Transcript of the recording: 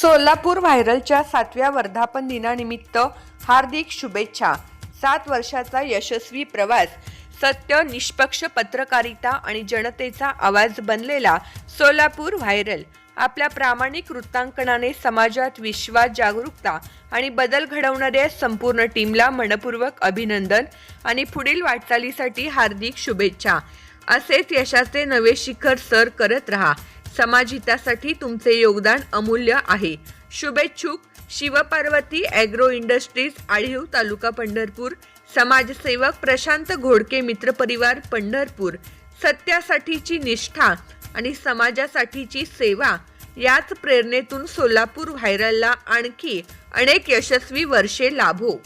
सोलापूर व्हायरलच्या सातव्या वर्धापन दिनानिमित्त हार्दिक शुभेच्छा. सात वर्षाचा यशस्वी प्रवास सत्य निष्पक्ष पत्रकारिता आणि जनतेचा आवाज बनलेला सोलापूर व्हायरल. आपल्या प्रामाणिक वृत्तांकनाने समाजात विश्वास जागरूकता आणि बदल घडवणाऱ्या संपूर्ण टीमला मनपूर्वक अभिनंदन आणि पुढील वाटचालीसाठी हार्दिक शुभेच्छा. असेच यशाचे नवे शिखर सर करत रहा. समाजहितासाठी तुमचे योगदान अमूल्य आहे. शुभेच्छुक शिवपार्वती ॲग्रो इंडस्ट्रीज आढीव तालुका पंढरपूर समाजसेवक प्रशांत घोडके मित्रपरिवार पंढरपूर. सत्यासाठीची निष्ठा आणि समाजासाठीची सेवा याच प्रेरणेतून सोलापूर व्हायरलला आणखी अनेक यशस्वी वर्षे लाभो.